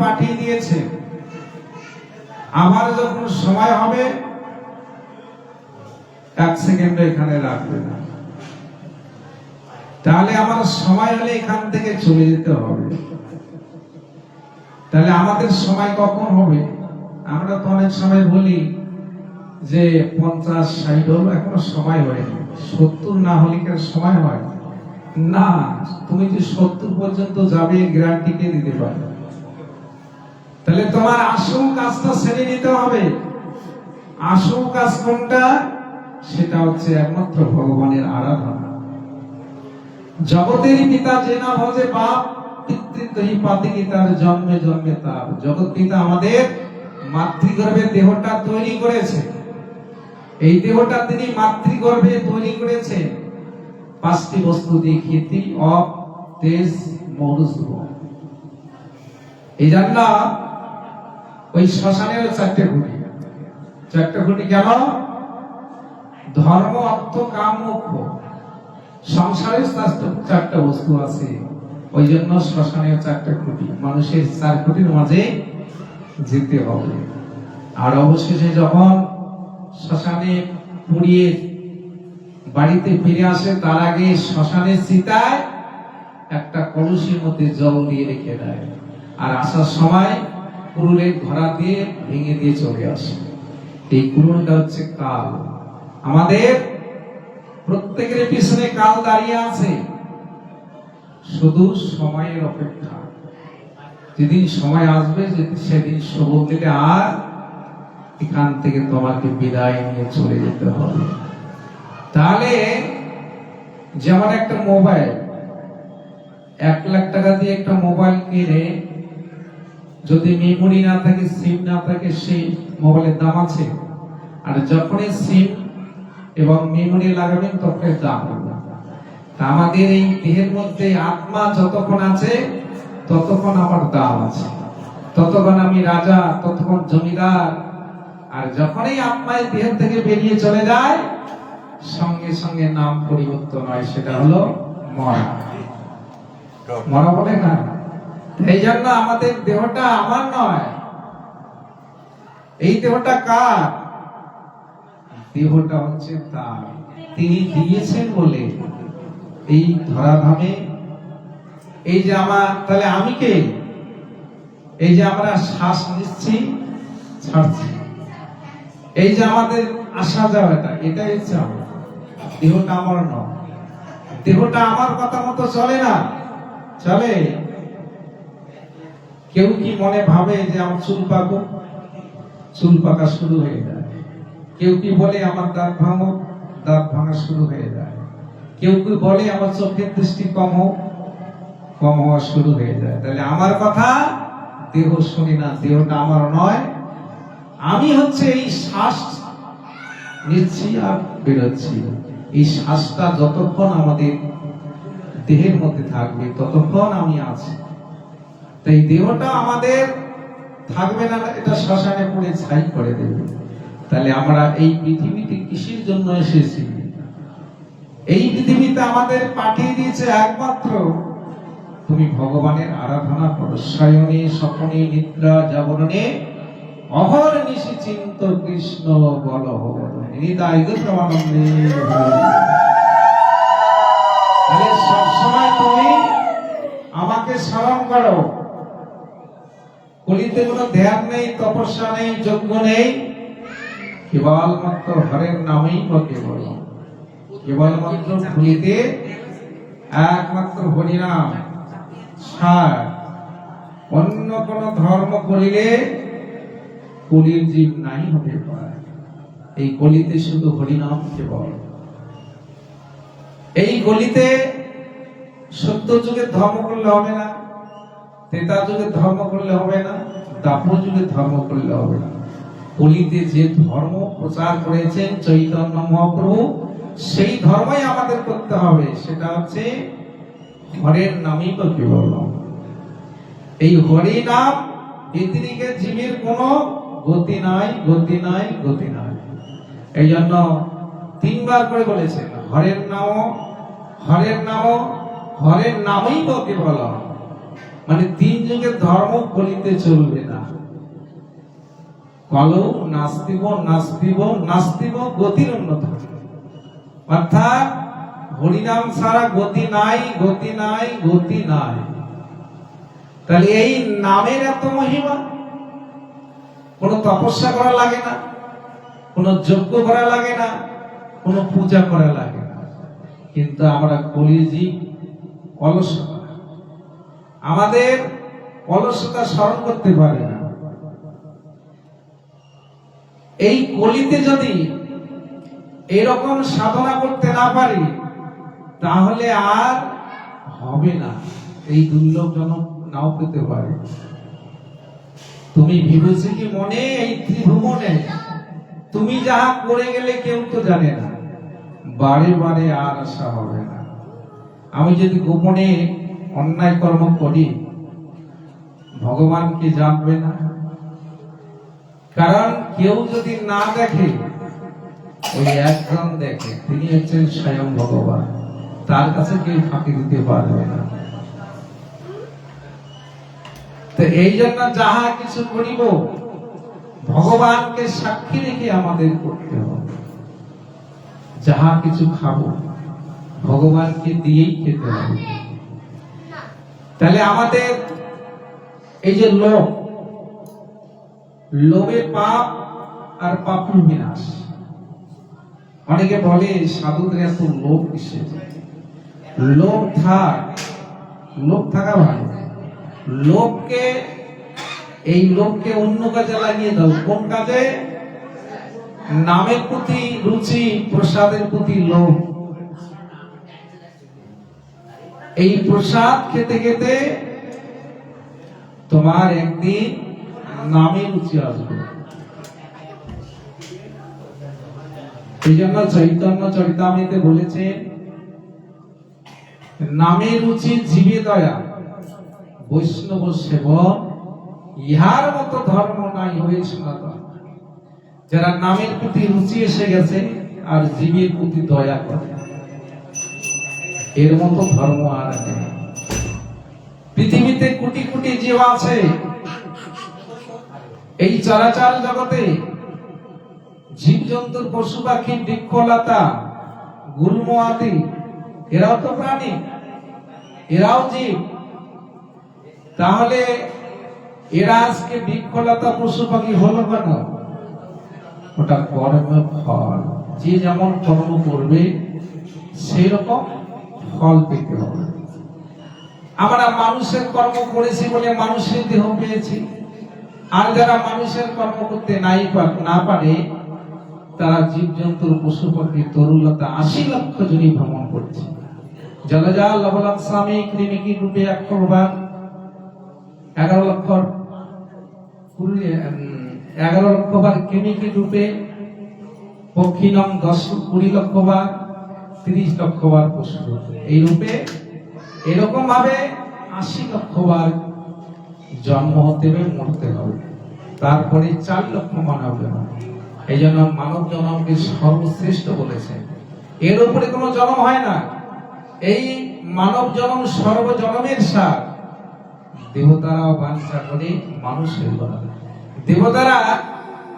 পাঠিয়ে দিয়েছে। আমার যখন সময় হবে, এক সেকেন্ড এখানে রাখবে না। তাহলে আমার সময় হলে এখান থেকে চলে যেতে হবে। তাহলে আমাদের সময় কখন হবে? আমরা তো অনেক সময় বলি যে পঞ্চাশ, ষাট হলো, এখনও সময় হয়নি। সত্তর না হলে কেন সময় হয়? না, তুমি যে সত্তর পর্যন্ত যাবে গ্যারান্টি কে দিতে পারে তাহলে তোমার আসল কাজটা সেরে নিতে হবে। আসল কাজ কোনটা? সেটা হচ্ছে একমাত্র ভগবানের আরাধনা। জগতের পিতা যে না ভজে বাপ জন্মে জন্মে তার জগৎ পিতা আমাদের মাতৃগর্ভে দেহটা তৈরি করেছে। এই দেহটা তিনি মাতৃগর্ভে তৈরি করেছেন পাঁচটি বস্তু দিয়ে খ্যাতি অপ, তেজ মৌরুস্ব এই জন্য ওই শ্মশানের চারটে খুঁটি। চারটে খুঁটি কেন? ধর্ম, অর্থ, কাম মোক্ষ সংসারে চারটে- বস্তু আছে। ওই জন্য শ্মশানের চারটা খুঁটি। মানুষের চার খুঁটির মাঝে যেতে হবে। আর অবশেষে যখন শ্মশানে পুড়িয়ে বাড়িতে ফিরে আসে, তার আগে শ্মশানের চিতায় একটা কলসির মধ্যে জল দিয়ে রেখে দেয়। আর আসার সময় কুরুলের ঘোড়া দিয়ে ভেঙে দিয়ে চলে আসে। এই কুরুলটা হচ্ছে কাল। আমাদের প্রত্যেকের পিছনে কাল দাঁড়িয়ে আছে। শুধু সময়ের অপেক্ষা। যেদিন সময় আসবে সেদিন সবল থেকে আর এখান থেকে তোমাকে বিদায় নিয়ে চলে যেতে হবে। তাহলে যেমন একটা মোবাইল, এক লাখ টাকা দিয়ে একটা মোবাইল কিনে যদি মেমোরি না থাকে সিম না থাকে, সেই মোবাইলের দাম আছে। আর যখনই সিম এবং মেমোরি লাগাবেন, তখন দাম আমাদের এই দেহের মধ্যে আত্মা যতক্ষণ আছে, ততক্ষণ আমার দাম আছে। ততক্ষণ আমি রাজা, ততক্ষণ জমিদার। আর যখনই আত্মা এই দেহ থেকে বেরিয়ে চলে যায়, সঙ্গে সঙ্গে নাম পরিবর্তন হয়, সেটা হলো মরা। মরা বলে না? এই জন্য আমাদের দেহটা আমার নয়। এই দেহটা কার? দেহটা হচ্ছে তার। তিনি দিয়েছেন বলে এই ধরাধামে। এই যে আমার তাহলে আমি কে? এই যে আমরা শ্বাস নিচ্ছি, ছাড়ছি। এই যে আমাদের আসা যাওয়াটা, এটাই হচ্ছে আমার। দেহটা আমার নয়। দেহটা আমার কথা মতো চলে না? চলে। কেউ কি মনে ভাবে যে আমার চুল পাকো? চুল পাকা শুরু হয়ে যায়। কেউ কি বলে আমার দাঁত ভাঙো? দাঁত ভাঙা শুরু হয়ে যায়। কেউ কি বলে আমার চোখের দৃষ্টি কম হোক? কম হওয়া শুরু হয়ে যায়। তাহলে আমার কথা দেহ শুনি না, দেহটা আমার নয়। আমি হচ্ছে এই শ্বাস নিচ্ছি আর বেরোচ্ছি। এই শ্বাসটা যতক্ষণ আমাদের দেহের মধ্যে থাকবে, ততক্ষণ আমি আছি। তাই দেহটা আমাদের থাকবে না, এটা শ্মশানে পড়ে ছাই করে দেবে। তাহলে আমরা এই পৃথিবীতে কিসের জন্য এসেছি? এই পৃথিবীতে আমাদের পাঠিয়ে দিয়েছে একমাত্র। তুমি ভগবানের আরাধনা করো শয়নে স্বপনে, নিদ্রা, জাগরণে, অহর নিশি চিন্ত কৃষ্ণ বল হৃদয় প্রমানন্দে তাহলে সবসময় তুমি আমাকে স্মরণ করো। কলিতে কোনো ধ্যান নেই, তপস্যা নেই, যজ্ঞ নেই। কেবলমাত্র হরের নামেই বা কেবল কেবলমাত্র কলিতে একমাত্র হরিনাম। সার। অন্য কোন ধর্ম করিলে কলির জীব নাই হতে পারে। এই কলিতে শুধু হরিনাম কেবল। এই গলিতে সত্য যুগে ধর্ম করলে হবে না। ত্রেতা যুগে ধর্ম করলে হবে না, দাপর যুগে ধর্ম করলে হবে না। কলিতে যে ধর্ম প্রচার করেছেন চৈতন্য মহাপ্রভু, সেই ধর্মই আমাদের করতে হবে। সেটা হচ্ছে হরের নামই তো নাম। এই হরি নাম ব্যতিরিকে জীবের কোনো গতি নাই গতি নাই গতি নাই। এই জন্য তিনবার করে বলেছেন, হরের নাম হরের নাম হরের নামই তো কেবল মানে তিন যুগে ধর্ম বলিতে চলবে না। কল নাস্তিব নাস্তিব নাস্তিব, গতির উন্নত অর্থাৎ হরিনাম ছাড়া গতি নাই গতি নাই গতি নাই। তাহলে এই নামের এত মহিমা? কোনো তপস্যা করা লাগে না, কোনো যজ্ঞ করা লাগে না, কোনো পূজা করা লাগে না। কিন্তু আমরা কলিজি অলসতা আমাদের অলসতা স্মরণ করতে পারে না। এই কলিতে যদি এরকম সাধনা করতে না পারি, তাহলে আর হবে না। এই দুর্লভজনক নাও পেতে পারে। তুমি ভেবেছি কি মনে? এই ত্রিভুবনে তুমি যাহা করে গেলে কেউ তো জানে না। বারে বারে আর আশা হবে না। আমি যদি গোপনে অন্যায় কর্ম করি ভগবানকে জানবে না? কারণ কেউ যদি না দেখে, ওই একজন দেখে, তিনি হচ্ছেন স্বয়ং ভগবান। তার কাছে কেউ ফাঁকি দিতে পারবে না। তো এই জন্য যাহা কিছু করিব, ভগবানকে সাক্ষী রেখে আমাদের করতে হবে। যাহা কিছু খাব, ভগবানকে দিয়েই খেতে হবে। তাহলে আমাদের এই যে লোভ, লোভে পাপ আর পাপুর বিনাশ। অনেকে বলে, সাধুদের এত লোভ কিসে? লোভ থাক, লোভ থাকা ভালো। লোভকে, এই লোভকে অন্য কাজে লাগিয়ে দাও। কোন কাজে? নামের প্রতি রুচি, প্রসাদের প্রতি লোভ। এই প্রসাদ খেতে খেতে তোমার একদিন নামে রুচি আসবে। এই জন্য চৈতন্য চরিতামিতে বলেছে, নামে রুচি জীবে দয়া, বৈষ্ণব সেবক ইহার মতো ধর্ম নাই সনাতন। যারা নামের প্রতি রুচি এসে গেছে, আর জীবের প্রতি দয়া করে। এর মতো ধর্ম আর নেই। পৃথিবীতে কোটি কোটি জীব আছে। এই চরাচর জগতে জীবজন্তুর পশু পাখি, বৃক্ষলতা, গুল্ম আদি, এরাও তো প্রাণী, এরাও জীব। তাহলে এরা আজকে বৃক্ষলতা, পশু পাখি হলো কেন? ওটা কর্ম ফল যে যেমন কর্ম করবে সেই রকম ফল পেতে হবে। আমরা মানুষের কর্ম করেছি বলে মানুষের দেহ পেয়েছি। আর যারা মানুষের কর্ম করতে নাই না পারে, তারা জীবজন্তুর পশু পাখি তরুলতা আশি লক্ষ জনই ভ্রমণ করছে। জলজা লবলাক স্বামী কৃমিকি রূপে অক্ষরবার এগারো লক্ষ এগারো লক্ষ বার কৃমিকি রূপে। পক্ষী নং দশ কুড়ি লক্ষ বার। তিরিশ লক্ষ বার পশু এই রূপে এরকম ভাবে আশি লক্ষ বার জন্ম হতে হবে, মরতে হবে। তারপরে চার লক্ষ মানব জন্ম। এই জন্য মানব জন্মকে সর্বশ্রেষ্ঠ বলেছে। এর উপরে কোনো জন্ম হয় না। এই মানব জন্ম সর্বজন্মের সার। দেবতারাও বাঞ্ছা করে মানুষের দেবতারা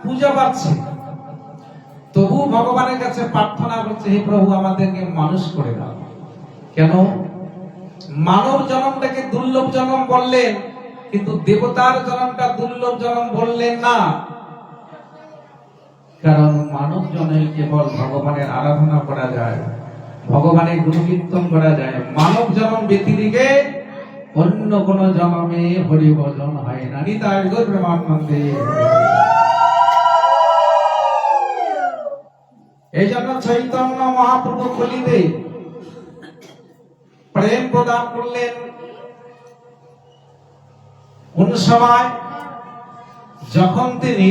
পূজা পাচ্ছে। তবু ভগবানের কাছে প্রার্থনা করছে, হে প্রভু, আমাদেরকে মানুষ করে দাও। কেন? মানব জন্মটাকে দুর্লভ জন্ম বললেন, কিন্তু দেবতার জন্মটা দুর্লভ জন্ম বললেন না। কারণ মানব জন্মে কেবল ভগবানের আরাধনা করা যায় ভগবানের গুরু কীর্তন করা যায়। মানব জন্ম ব্যতিরিকে অন্য কোন জনমে হরি ভজন হয় না। নিতাই গৌর প্রেমানন্দে এই জন্য চৈতন্য মহাপ্রভু কলিতে প্রেম প্রদান করলেন। কোন সময় যখন তিনি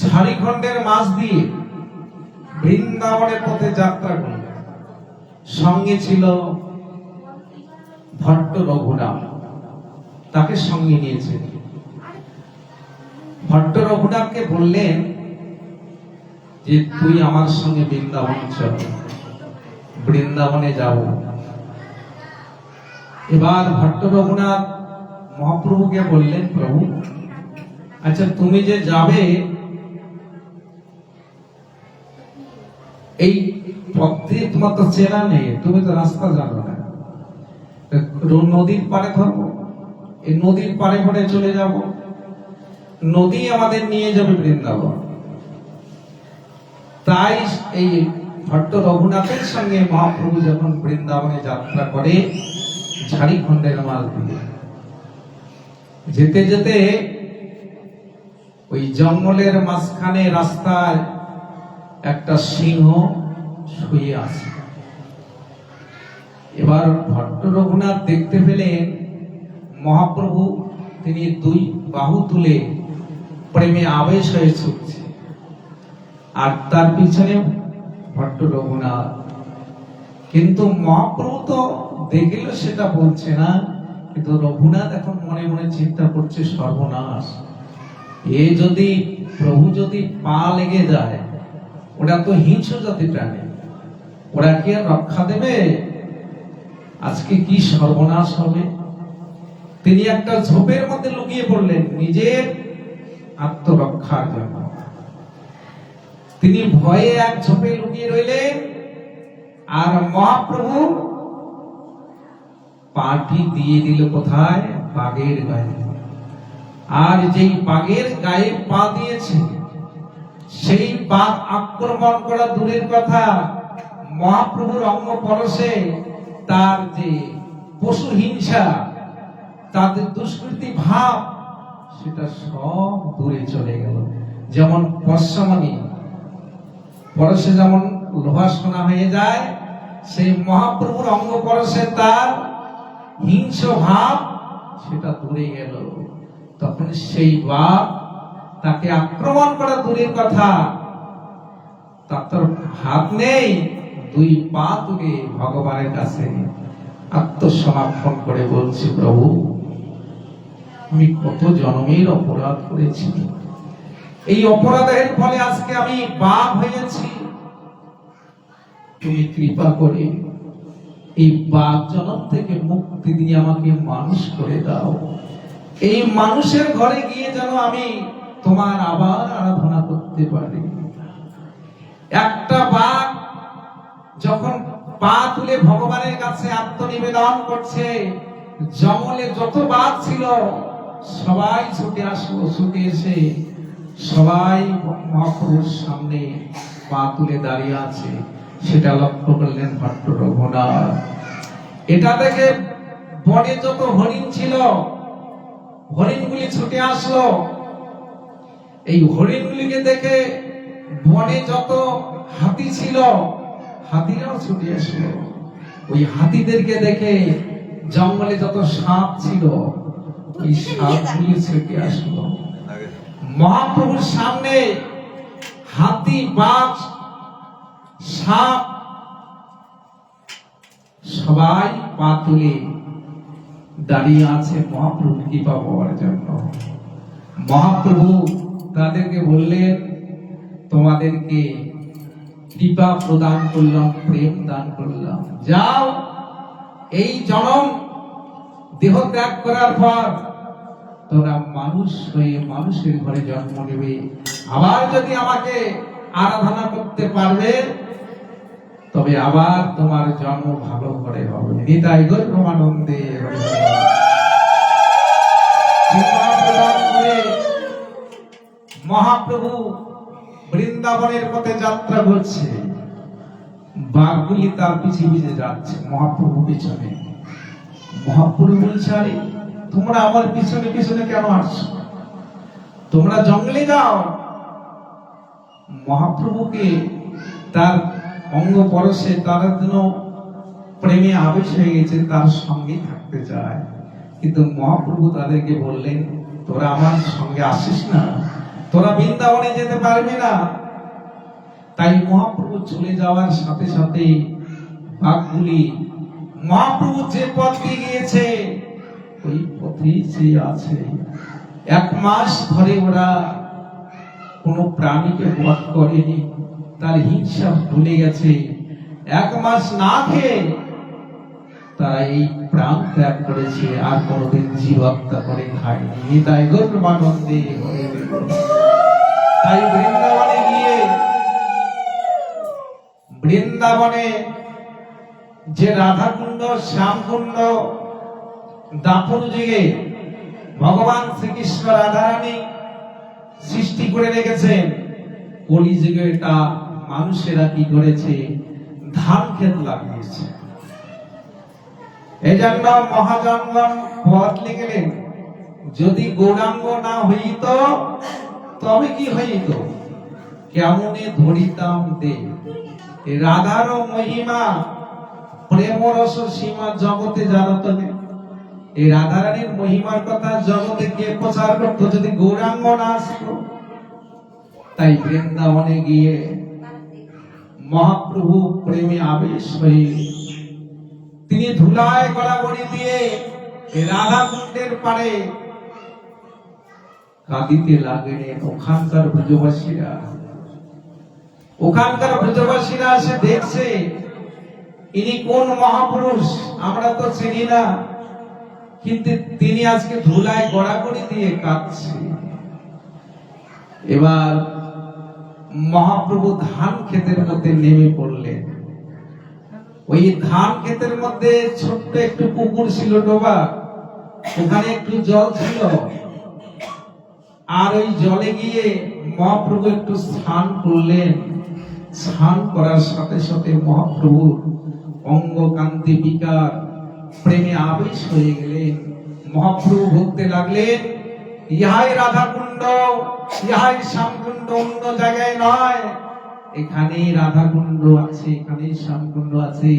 ঝাড়িখণ্ডের মাছ দিয়ে বৃন্দাবনের পথে যাত্রা করলেন, সঙ্গে ছিল ভট্ট রঘুরাম। তাকে সঙ্গে নিয়েছে ভট্ট রঘুরামকে বললেন যে তুই আমার সঙ্গে বৃন্দাবন চল। বৃন্দাবনে যাব। এবার ভট্ট রঘুনাথ মহাপ্রভুকে বললেন, প্রভু আচ্ছা তুমি যে যাবে, এই পথ তোমার তো চেনা নেই, তুমি তো রাস্তা জানো না। নদীর পাড়ে ধরবো, এই নদীর পাড়ে পাড়ে চলে যাব। নদী আমাদের নিয়ে যাবে বৃন্দাবন। তাই এই ভট্ট রঘুনাথের সঙ্গে মহাপ্রভু যখন বৃন্দাবনে যাত্রা করে ঝাড়িখণ্ডের মাল দিয়ে যেতে যেতে ওই জঙ্গলের মাঝখানে রাস্তায় একটা সিংহ শুয়ে আছে। এবার ভট্ট রঘুনাথ দেখতে পেলেন মহাপ্রভু, তিনি দুই বাহু তুলে প্রেমে আবেশ হয়ে ছুটছে। আর তার পিছনে ভট্ট রঘুনাথ। কিন্তু মহাপ্রভু তো দেখল সেটা বলছে না, কিন্তু রঘুনাথ এখন মনে মনে চিন্তা করছে সর্বনাশ। এ যদি প্রভু যদি পা লেগে যায় ওটা তো হিংস্র জাতি প্রাণী। ওরা কি আর রক্ষা দেবে? আজকে কি সর্বনাশ হবে? তিনি একটা ঝোপের মধ্যে লুকিয়ে পড়লেন, নিজের আত্মরক্ষার জন্য। তিনি ভয়ে এক ঝোপে লুকিয়ে রইলেন। আর মহাপ্রভু পাটি দিয়ে দিল কোথায়? বাঘের গায়ে। আর যেই বাঘের গায়ে পা দিয়েছে, সেই বাঘ আক্রমণ করা দূরের কথা। মহাপ্রভুর অঙ্গ পরশে তার যে পশু হিংসা তাদের দুষ্কৃতি ভাব, সেটা সব দূরে চলে গেল। যেমন পশ্চামণি পরশে যেমন লোহা সোনা হয়ে যায়, সেই মহাপ্রভুর অঙ্গ পরশে তার হিংস ভাব, সেটা দূরে গেল। তখন সেই বাপ তাকে আক্রমণ করা দূরের কথা। তার তো হাত নেই, দুই পা তুলে ভগবানের কাছে আত্মসমর্পণ করে বলছি, প্রভু, আমি কত জন্মের অপরাধ করেছি। এই অপরাধের ফলে আজকে আমি বাপ হয়েছি। তুমি কৃপা করে এই বাপ জনম থেকে মুক্তি দিয়ে আমাকে মানুষ করে দাও। এই মানুষের ঘরে গিয়ে যেন আমি তোমার আবার আরাধনা করতে পারি। একটা বাঘ যখন পা তুলে ভগবানের কাছে আত্মনিবেদন করছে, জঙ্গলে যত বাঘ ছিল, সবাই ছুটে আসলো ছুটে এসে সবাই মহাপুরুষ সামনে পা তুলে দাঁড়িয়ে আছে সেটা লক্ষ্য করলেন ভট্ট রঘুনাথ। এটা দেখে বনে যত হরিণ ছিল হরিণগুলি ছুটে আসলো। এই হরিণগুলিকে দেখে বনে যত হাতি ছিল হাতিরাও ছুটে আসলো। ওই হাতিদেরকে দেখে জঙ্গলে যত সাপ ছিল ওই সাপগুলি ছুটে আসলো। মহাপ্রভুর সামনে হাতি বাঘ সাপ, সবাই পা তুলে দাঁড়িয়ে আছে মহাপ্রভু কৃপা পাওয়ার জন্য। মহাপ্রভু তাদেরকে বললেন, তোমাদেরকে কৃপা প্রদান করলাম, প্রেম দান করলাম। যাও, এই জনম দেহ ত্যাগ করার পর তোরা মানুষ হয়ে মানুষের ঘরে জন্ম নেবে। আবার যদি আমাকে আরাধনা করতে পারবে তবে আবার তোমার জন্ম ভালো করে হবে। নিতাই গৌরমানন্দে মহাপ্রভু বৃন্দাবনের পথে যাত্রা করছে। বাঘগুলি তার পিছিয়ে পিছিয়ে যাচ্ছে। মহাপ্রভু পিছনে। মহাপ্রভু বলছে, আরে তোমরা আমার পিছনে পিছনে কেন আসছো? তোমরা জঙ্গলে যাও। মহাপ্রভুকে তার অঙ্গ পরশে তারা যেন প্রেমে আবেশ হয়ে গেছে, তার সঙ্গে থাকতে চায়। কিন্তু মহাপ্রভু তাদেরকে বললেন, তোরা আমার সঙ্গে আসিস না। তোরা বৃন্দাবনে যেতে পারবি না। তাই মহাপ্রভু চলে যাওয়ার সাথে সাথে বাঘগুলি, মহাপ্রভু যে পথ গিয়েছে ওই পথেই সে আছে এক মাস ধরে ওরা কোনো প্রাণীকে বধ করেনি, তার হিংসা ভুলে গেছে এক মাস না খেয়ে তারা এই প্রাণ ত্যাগ করেছে, আর কোনোদিন জীব হত্যা করে খায়নি হরে বল। তাই বৃন্দাবনে গিয়ে বৃন্দাবনে যে রাধাকুণ্ড, শ্যামকুণ্ড দাপন যুগে ভগবান শ্রীকৃষ্ণ রাধারানী সৃষ্টি করে রেখেছেন। কলিযুগে এটা মানুষেরা কি করেছে? ধান ক্ষেত লাগিয়েছে। এই জন্য মহাজঙ্গম পথ লিখলেন, যদি গৌরাঙ্গ না হইত, তবে কি হইত? কেমনে ধরিতাম দে রাধার মহিমা প্রেম রস সীমা জগতে জানত না। এই রাধারানীর মহিমার কথা জগতে কে প্রচার করত যদি গৌরাঙ্গ না আসতো, তাই বৃন্দাবনে গিয়ে মহাপ্রভু প্রেমে আবেশ হয়ে তিনি ধুলায় গড়াগড়ি দিয়ে রাধা কুণ্ডের পারে কাঁদিতে লাগলেন ওখানকার ব্রজবাসীরা ওখানকার ব্রজবাসীরা এসে দেখছে, ইনি কোন মহাপুরুষ? আমরা তো চিনি না। কিন্তু তিনি আজকে ধুলায় গড়াগড়ি দিয়ে কাঁদছে। এবার মহাপ্রভু ধান ক্ষেতের মধ্যে নেমে পড়লেন। ওই ধান ক্ষেতের মধ্যে ছোট্ট একটু পুকুর ছিল ডোবা, ওখানে একটু জল ছিল। আর ওই জলে গিয়ে মহাপ্রভু একটু স্নান করলেন। স্নান করার সাথে সাথে মহাপ্রভুর অঙ্গ কান্তি বিকার প্রেমে আবেশ হয়ে গেলেন। মহাপ্রভু ভুগতে লাগলেন, ইহাই রাধা কুণ্ড ইহাই শ্যামকুণ্ড অন্য জায়গায় নয়। এখানে রাধা কুণ্ড আছে এখানে শ্যামকুণ্ড আছে।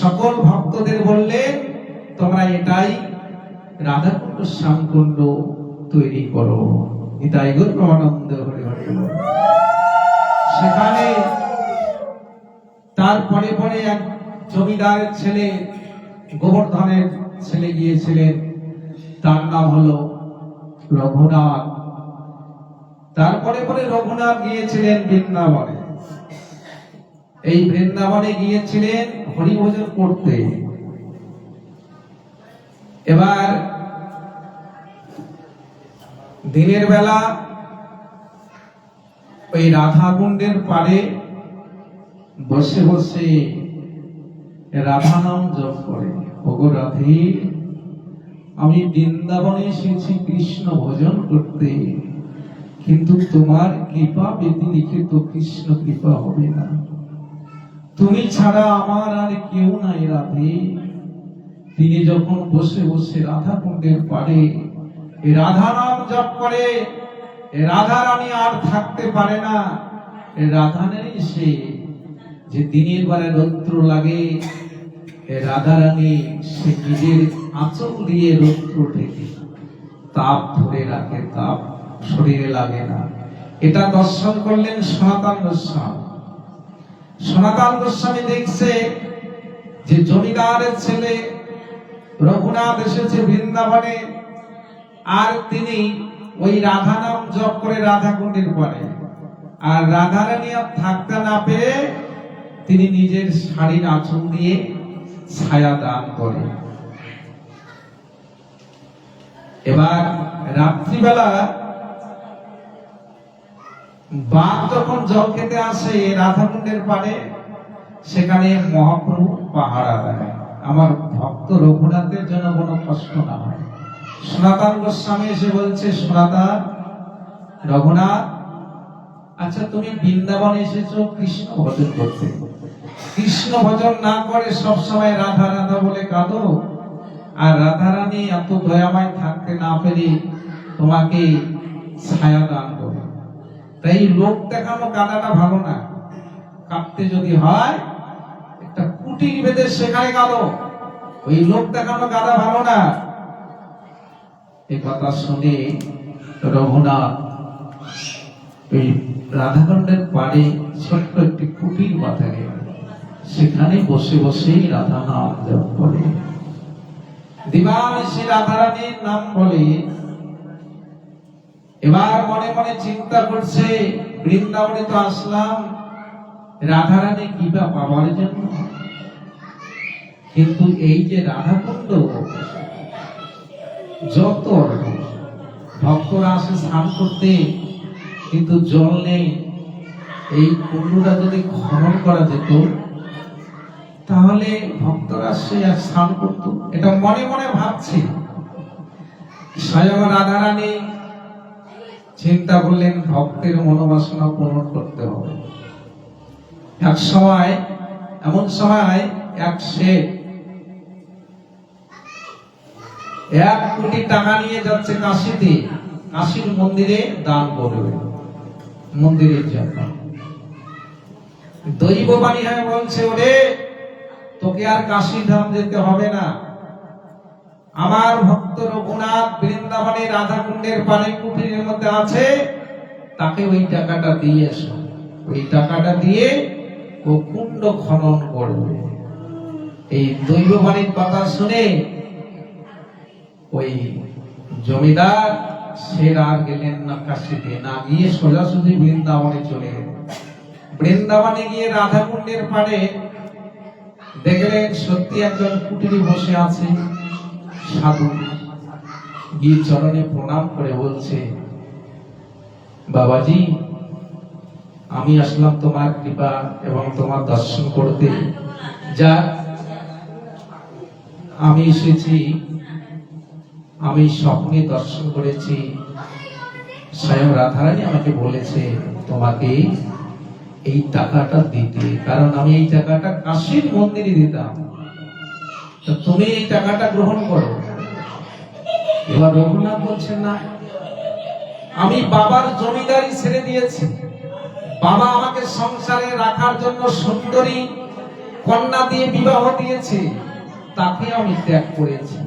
সকল ভক্তদের বললেন, তোমরা এটাই রাধা কুণ্ড শ্যামকুণ্ড তৈরি করো। এটাই গৌর আনন্দ হরে হরে সেখানে তারপরে পরে এক জমিদারের ছেলে গোবর্ধনের ছেলে গিয়েছিলেন। তার নাম হলো রঘুনাথ। তারপরে পরে রঘুনাথ গিয়েছিলেন বৃন্দাবনে। এই বৃন্দাবনে গিয়েছিলেন হরিভোজন করতে। এবার দিনের বেলা ওই রাধা কুণ্ডের পারে বসে বসে রাধা নাম জপ করে। ওগো রাধে, আমি বৃন্দাবনে এসেছি কৃষ্ণ ভজন করতে, কিন্তু তোমার কৃপা ব্যতিরিক্ত কৃষ্ণ কৃপা হবে না। তুমি ছাড়া আমার আর কেউ নাই রাধে। তিনি যখন বসে বসে রাধা কুণ্ডের পারে রাধা নাম জপ করে রাধা রানী আর থাকতে পারে না। রাধা নেই সে। যে দিনের বেলা রৌদ্র লাগে এই রাধা রানী সে নিজের আঁচল দিয়ে রৌদ্র থেকে তাপ ধরে রাখে, তাপ শরীরে লাগে না। এটা দর্শন করলেন সনাতন গোস্বামী। সনাতন গোস্বামী দেখছে যে জমিদারের ছেলে রঘুনাথ এসেছে বৃন্দাবনে, আর তিনি ওই রাধা নাম জপ করে রাধা কুণ্ডের পরে। আর রাধা রানী আর থাকতে না পেরে তিনি নিজের শাড়ির আঁচল দিয়ে ছায়া দান করে এবার রাত্রিবেলা বাঘ যখন জল খেতে আসে রাধাকুণ্ডের পাড়ে, সেখানে মহাপ্রভু পাহারা দেয়। আমার ভক্ত রঘুনাথের জন্য কোনো কষ্ট না হয়। সনাতন গোস্বামী এসে বলছে সনাতন রঘুনাথ আচ্ছা তুমি বৃন্দাবন এসেছ কৃষ্ণ ভজন করতে। কৃষ্ণ ভজন না করে সব সময় রাধা রাধা বলে কাঁদো। আর রাধা রানী এত দয়াময় থাকতে না পেরে তোমাকে ছায়া দান করে তাই লোক দেখানো কাদাটা ভালো না। কাঁদতে যদি হয়, একটা কুটির বেঁধে সেখানে কাঁদো। ওই লোক দেখানো কাদা ভালো না। এ কথা শুনে রঘুনাথ ওই রাধাকাণ্ডের পাড়ে ছোট্ট একটি কুটির গেল সেখানে বসে বসেই রাধা নাম জপ করে। দিবানিশি রাধারানীর নাম বলে। এবার মনে মনে চিন্তা করছে, বৃন্দাবনে তো আসলাম, রাধারানী কিবা পাওয়ার জন্য কিন্তু এই যে রাধাকুণ্ড, যত ভক্তরা আসে স্নান করতে, কিন্তু জল নেই। এই কুণ্ডটা যদি খনন করা যেত তাহলে ভক্তরা সে আর স্নান করত। এটা মনে মনে ভাবছি। স্বয়ং রাধারানী চিন্তা করলেন, ভক্তের মনোবাসনা পূরণ করতে হবে। এক সময়, এমন সময়, এক শেখ এক কোটি টাকা নিয়ে যাচ্ছে কাশিতে। কাশির মন্দিরে দান করবে। মন্দিরের জন্য। দৈব বাণী হয়ে বলছে, ওরে তোকে আর কাশী ধাম যেতে হবে না। আমার ভক্ত রঘুনাথ বৃন্দাবনে রাধা কুণ্ডের পানি কুটিরের মধ্যে আছে, তাকে ওই টাকাটা দিয়ে এসো। ওই টাকাটা দিয়ে ও কুণ্ড খনন করবে। এই দৈব বাণীর কথা শুনে ওই জমিদার সে আর গেলেন না কাশিতে। না গিয়ে সোজাসুজি বৃন্দাবনে চলে বৃন্দাবনে গিয়ে রাধা কুণ্ডের পাড়ে দেখলেন সত্যি একজন কুটিরি বসে আছে। সাধু গিয়ে চরণে প্রণাম করে বলছে, বাবাজি, আমি আসলাম তোমার কৃপা এবং তোমার দর্শন করতে। যা আমি এসেছি, আমি স্বপ্নে দর্শন করেছি। স্বয়ং রাধারানী আমাকে বলেছে তোমাকে এই টাকাটা দিতে, কারণ আমি এই টাকাটা কাশীর মন্দিরে দিতাম। তো তুমি এই টাকাটা গ্রহণ করো। এবার রঘুনাথ বলছেন, না, আমি বাবার জমিদারি ছেড়ে দিয়েছি। বাবা আমাকে সংসারে রাখার জন্য সুন্দরী কন্যা দিয়ে বিবাহ দিয়েছে, তাকে আমি ত্যাগ করেছি।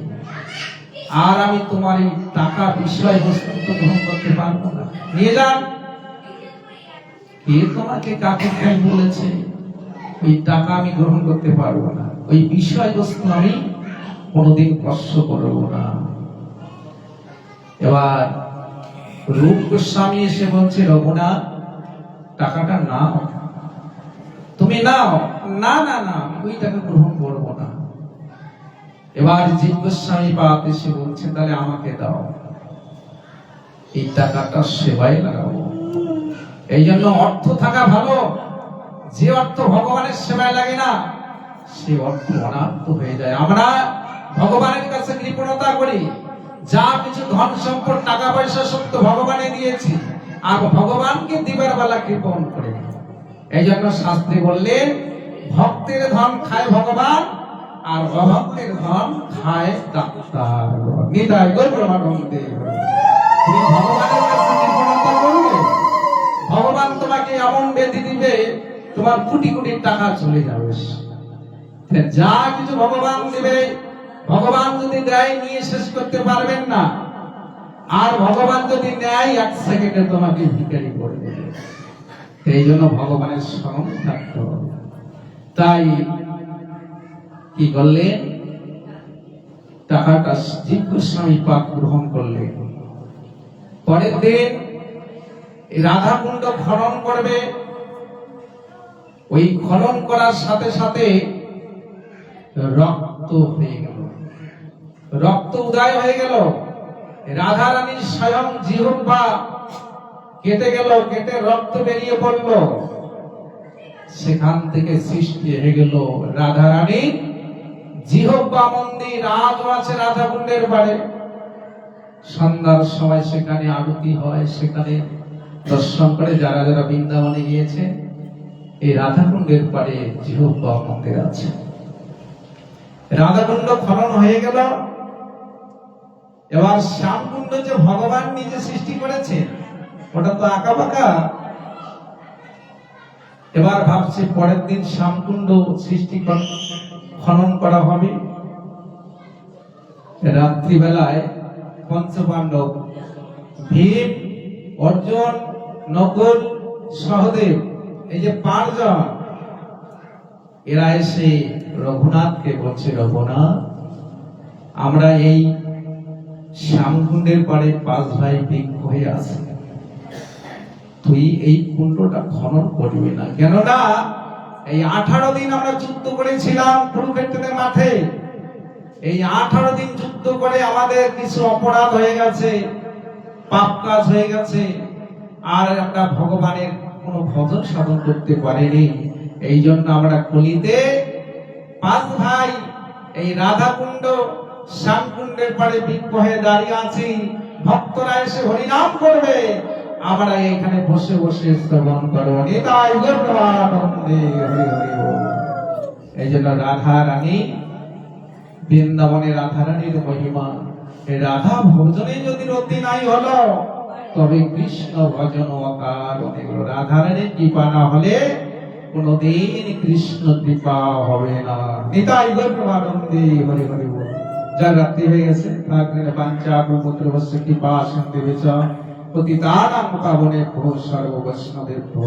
আর আমি তোমার এই টাকা বিষয় বস্তু তো গ্রহণ করতে পারব না। নিয়ে যান। কে তোমাকে কাকে কেন বলেছে? ওই টাকা আমি গ্রহণ করতে পারব না। ওই বিষয়বস্তু আমি কোনোদিন স্পর্শ করব না। এবার রূপ গোস্বামী এসে বলছে, রঘুনাথ, টাকাটা নাও। তুমি নাও। না না না ওই টাকা গ্রহণ করব না। এবার জীব গোস্বামী বাপ এসে বলছে, তাহলে আমাকে দাও। এই টাকাটা সেবায় লাগাবো। এই জন্য অর্থ থাকা ভালো। যে অর্থ ভগবানের সেবায় লাগে না, সে অর্থ অনার্থ হয়ে যায়। আমরা ভগবানের কাছে কৃপণতা করি। যা কিছু ধন সম্পদ, টাকা পয়সা তো ভগবানে দিয়েছি, আর ভগবানকে দিবার বেলা কৃপণ করে এই জন্য শাস্ত্রী বললেন, ভক্তের ধন খায় ভগবান, আর অভক্তের ধন খায় ডাক্তার। নিতাই তুমি ভগবানের ভগবান তোমাকে এমন বেঁধে দিবে, তোমার কোটি কোটি টাকা চলে যাবে। যা কিছু ভগবান দেবে, ভগবান যদি দেয় নিয়ে শেষ করতে পারবেন না, আর ভগবান যদি নেয় এক সেকেন্ডে তোমাকে ভিখারি করে দেবে। এই জন্য ভগবানের স্মরণ থাকতে তাই কি করলেন? টাকাটা জীব গোস্বামী পাক গ্রহণ করলেন। পরের দিন রাধাকুণ্ড খনন করবে। ওই খনন করার সাথে সাথে রক্ত হয়ে গেল। রক্ত উদয় হয়ে গেল। রাধা রানীর স্বয়ং জীবন বা কেটে গেল, কেটে রক্ত বেরিয়ে পড়ল। সেখান থেকে সৃষ্টি হয়ে গেল রাধা রানী জিহব্বা মন্দির আজও আছে রাধা কুণ্ডের পাড়ে। সন্ধ্যার সময় সেখানে আরতি হয়, সেখানে দর্শন করে যারা যারা বৃন্দাবনে গিয়েছে, এই রাধাকুণ্ডের পাড়ে জিহব্বা মন্দির আছে। রাধাকুণ্ড খনন হয়ে গেল। এবার শ্যামকুণ্ড যে ভগবান নিজে সৃষ্টি করেছে, ওটা তো আঁকা বাঁকা এবার ভাবছে পরের দিন শ্যামকুণ্ড সৃষ্টি খনন করা হবে। রাত্রিবেলায় পঞ্চপাণ্ডব ভীম, অর্জুন নকুল সহদেব এই যে পাঁচজন এরা এসে রঘুনাথকে বলছে, রঘুনাথ, আমরা এই শ্যামকুণ্ডের পারে পাঁচ ভাই বৃক্ষ হয়ে আছে। তুই এই কুণ্ডটা খনন করবি না। কেননা, এই আঠারো দিন আমরা যুদ্ধ করেছিলাম কুরুক্ষেত্রের মাঠে। এই আঠারো দিন যুদ্ধ করে আমাদের কিছু অপরাধ হয়ে গেছে, পাপ কাজ হয়ে গেছে। আর আমরা ভগবানের কোনো ভজন সাধন করতে পারিনি। এই জন্য আমরা কলিতে পাঁচ ভাই, এই রাধা কুণ্ড শ্যামকুণ্ডের পাড়ে হয়ে দাঁড়িয়ে আছি। ভক্তরা এসে হরিনাম করবে। আমরা এখানে বসে বসে শ্রবণ করব নিতাই গৌরবানন্দে হরি হরি এই জন্য রাধা রানী, বৃন্দাবনে রাধা রানীর মহিমা। রাধা ভজনে যদি রতি নাই হলো তবে কৃষ্ণ ভজন অকার অনেক রাধা কৃপা না হলে কোনদিন কৃষ্ণ কৃপা হবে না। নিতাই গৌরবানন্দে হরি হরি বল। যা রাত্রি হয়ে গেছে থাকলে পাঞ্চা পুত্র বস্য কৃপা সন্দেহ পতিতানাং পাবনে ভো সর্ব বৈষ্ণবের ভো